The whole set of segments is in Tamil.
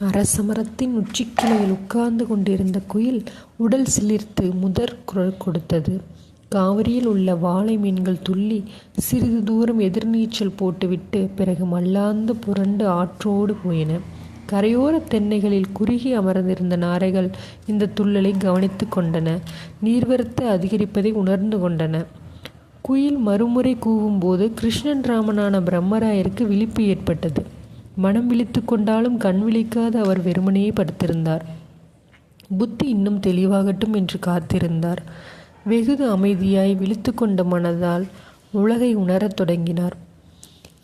அரசமரத்தின் உச்சிக்கிளையில் உட்கார்ந்து கொண்டிருந்த குயில் உடல் சிலிர்த்து முதற் குரல் கொடுத்தது. காவிரியில் உள்ள வாழை மீன்கள் துள்ளி சிறிது தூரம் எதிர்நீச்சல் போட்டுவிட்டு பிறகு மல்லாந்து புரண்டு ஆற்றோடு போயின. கரையோரத் தென்னைகளில் குறுகி அமர்ந்திருந்த நாரைகள் இந்த துள்ளலை கவனித்து கொண்டன நீர்வரத்து அதிகரிப்பதை உணர்ந்து கொண்டன. குயில் மறுமுறை கூவும்போது கிருஷ்ணன் ராமனான பிரம்மராயருக்கு விழிப்பு ஏற்பட்டது. மனம் விழித்து கொண்டாலும் கண் விழிக்காத அவர் வெறுமனே படுத்திருந்தார். புத்தி இன்னும் தெளிவாகட்டும் என்று காத்திருந்தார். வெகுது அமைதியாய் விழித்துக்கொண்ட மனதால் உலகை உணரத் தொடங்கினார்.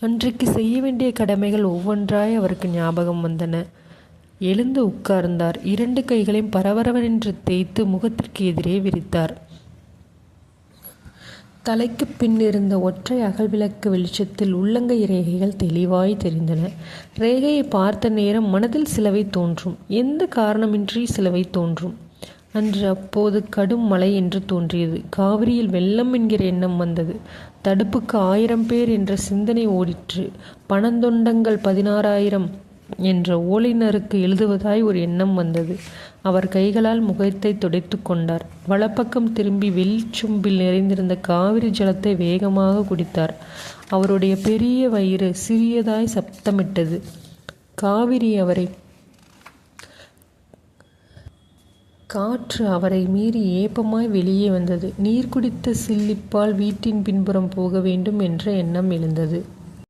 அன்றைக்கு செய்ய வேண்டிய கடமைகள் ஒவ்வொன்றாய் அவருக்கு ஞாபகம் வந்தன. எழுந்து உட்கார்ந்தார். இரண்டு கைகளையும் பரபரவென்று தேய்த்து முகத்திற்கு எதிரே விரித்தார். தலைக்குப் பின்னிருந்த ஒற்றை அகல்விளக்கு வெளிச்சத்தில் உள்ளங்கை ரேகைகள் தெளிவாய்த் தெரிந்தன. ரேகையை பார்த்த நேரம் மனதில் சிலவை தோன்றும். எந்த காரணமின்றி சிலவை தோன்றும். அன்று அப்போது கடும் மழை என்று தோன்றியது. காவிரியில் வெள்ளம் என்கிற எண்ணம் வந்தது. தடுப்புக்கு ஆயிரம் பேர் என்ற சிந்தனை ஓடிற்று. பனந்தொண்டங்கள் பதினாறாயிரம் என்ற ஓலைனருக்கு எழுதுவதாய் ஒரு எண்ணம் வந்தது. அவர் கைகளால் முகத்தைத் துடைத்துக் கொண்டார். வலப்பக்கம் திரும்பி வெளிச்சொம்பில் நிறைந்திருந்த காவிரி ஜலத்தை வேகமாக குடித்தார். அவருடைய பெரிய வயிறு சிறியதாய் சப்தமிட்டது. காவிரி அவரை காற்று அவரை மீறி ஏப்பமாய் வெளியே வந்தது. நீர் குடித்த சில்லிப்பால் வீட்டின் பின்புறம் போக வேண்டும் என்ற எண்ணம் எழுந்தது.